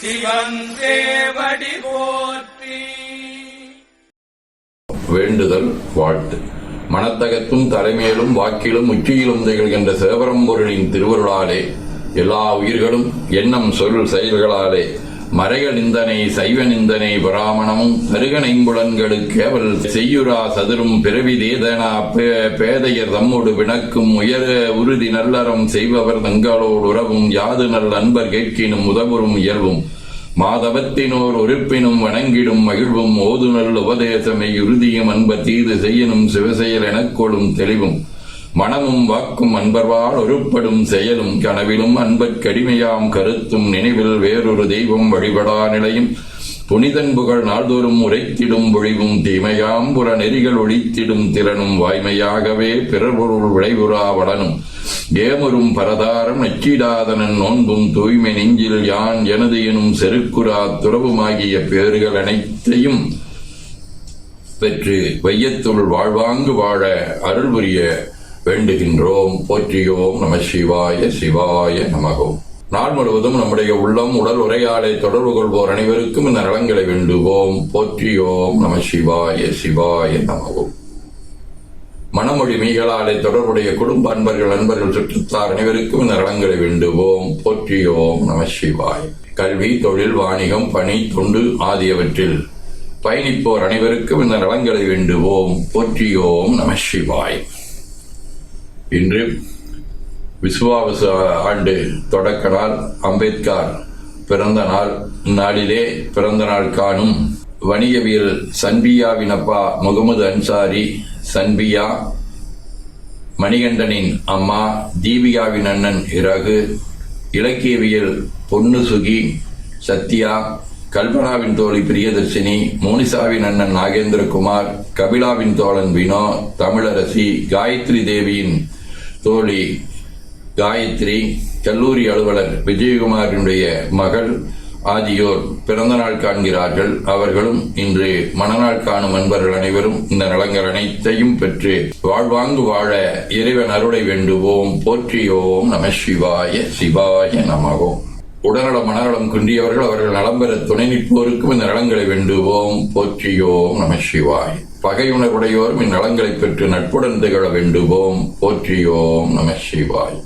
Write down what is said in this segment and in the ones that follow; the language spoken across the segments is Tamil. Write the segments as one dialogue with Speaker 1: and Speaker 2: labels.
Speaker 1: சிவன் போற்றி.
Speaker 2: வேண்டுதல் வாழ்த்து. மனத்தகத்தும் தலைமையிலும் வாக்கிலும் உச்சியிலும் திகழ்கின்ற சேவரம்பொருளின் திருவருளாலே எல்லா உயிர்களும் எண்ணம் சொல் செயல்களாலே மறைய நிந்தனை சைவ நிந்தனை பிராமணமும் கருகனைம்புலன்களுக்கேவல் செய்யுரா சதுரும் பிறவி தேதனா பே- பேதையர் தம்மோடு வினக்கும் உயர உறுதி நல்லறம் செய்பவர் தங்களோடு உறவும் யாது நல் அன்பர் கேட்கினும் உதவுறும் இயல்பும். மாதவத்தினோர் உறுப்பினும் வணங்கிடும் மகிழ்வும் ஓதுநல் உபதேசமை உறுதியும் அன்ப தீது செய்யனும் சிவசெயல் எனக்கொடும் தெளிவும். மனமும் வாக்கும் அன்பர்வால் ஒருப்படும் செயலும் கனவிலும் அன்பற்கடிமையாம் கருத்தும் நினைவில் வேறொரு தெய்வம் வழிபடா நிலையும். புனிதன் புகழ் நாள்தோறும் உரைத்திடும் பொழிவும் தீமையாம் புற நெறிகள் ஒழித்திடும் திறனும் வாய்மையாகவே பிறர்பொருள் விளைவுறா வளனும். ஏமரும் பரதாரம் நச்சிடாதனன் நோன்பும் தூய்மை நெஞ்சில் யான் எனது எனும் செருக்குரா துறவுமாகிய பேறுகள் அனைத்தையும் பெற்று வையத்துள் வாழ்வாங்கு வாழ அருள் புரிய வேண்டுகின்றோம். போற்றியோம் நம சிவாய சிவாய நமகோம் நாள் முழுவதும் நம்முடைய உள்ளம் உடல் உரையாடை தொடர்பு கொள்வோர் அனைவருக்கும் இந்த நலங்களை வேண்டுவோம். போற்றியோம் நம சிவாய சிவாய நமகோம் மனமொழி மீகளாலே தொடர்புடைய குடும்ப அன்பர்கள் நண்பர்கள் சுற்றுத்தார் அனைவருக்கும் இந்த நலங்களை வேண்டுவோம். போற்றியோம் நம சிவாய். கல்வி தொழில் வாணிகம் பணி தொண்டு ஆகியவற்றில் பயணிப்போர் அனைவருக்கும் இந்த நலங்களை வேண்டுவோம். போற்றியோம் நம சிவாய். இன்று விஸ்வாவச ஆண்டு தொடக்க நாள் அம்பேத்கர் பிறந்த நாள். நாளிலே பிறந்த நாள் காணும் வணிகவியல் சன்பியாவின் அப்பா முகமது அன்சாரி சன்பியா மணிகண்டனின் அம்மா தீபிகாவின் அண்ணன் இறகு இலக்கியவியல் பொன்னு சுகி சத்யா கல்பனாவின் தோழி பிரியதர்ஷினி மோனிசாவின் அண்ணன் நாகேந்திரகுமார் கபிலாவின் தோழன் வினோ தமிழரசி காயத்ரி தேவியின் தோழி காயத்ரி கல்லூரி அலுவலர் விஜயகுமாரினுடைய மகள் ஆகியோர் பிறந்த நாள் காண்கிறார்கள். அவர்களும் இன்று மணநாள் காணும் அன்பர்கள் அனைவரும் இந்த நலங்கள் அனைத்தையும் பெற்று வாழ்வாங்கு வாழ இறைவன் அருளை வேண்டுவோம். போற்றியோம் நம சிவாய சிவாய நமகோம் உடல்நலம் மனநலம் குன்றியவர்கள் அவர்கள் நலம் பெற துணை நிற்போருக்கும் இந்த நலங்களை வேண்டுவோம். போற்றியோம் நம சிவாய். பகையுணர்வுடையோரும் இந்நலங்களை பெற்று நட்புடன் திகழ வேண்டுவோம். போற்றியோம் நம சிவாய்.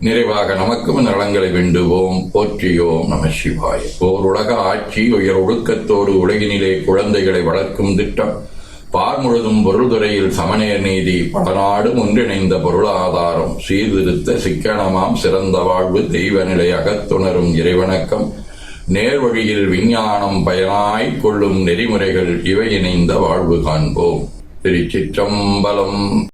Speaker 2: நிறைவாக நமக்கும் நலங்களை வேண்டுவோம். போற்றியோம் நம சிவாய். ஓர் உலக ஆட்சி உயர் ஒழுக்கத்தோடு உலகினிலே குழந்தைகளை வளர்க்கும் திட்டம். பார் முழுதும் பொருள்துறையில் சமநேர் நீதி பலநாடும் ஒன்றிணைந்த பொருளாதாரம் சீர்திருத்த சிக்கனமாம் சிறந்த வாழ்வு தெய்வ நிலை அகத்துணரும் இறைவணக்கம் நேர்வழியில் விஞ்ஞானம் பயனாய் கொள்ளும் நெறிமுறைகள் இவை இணைந்த வாழ்வு காண்போம். திருச்சிற்றம்பலம்.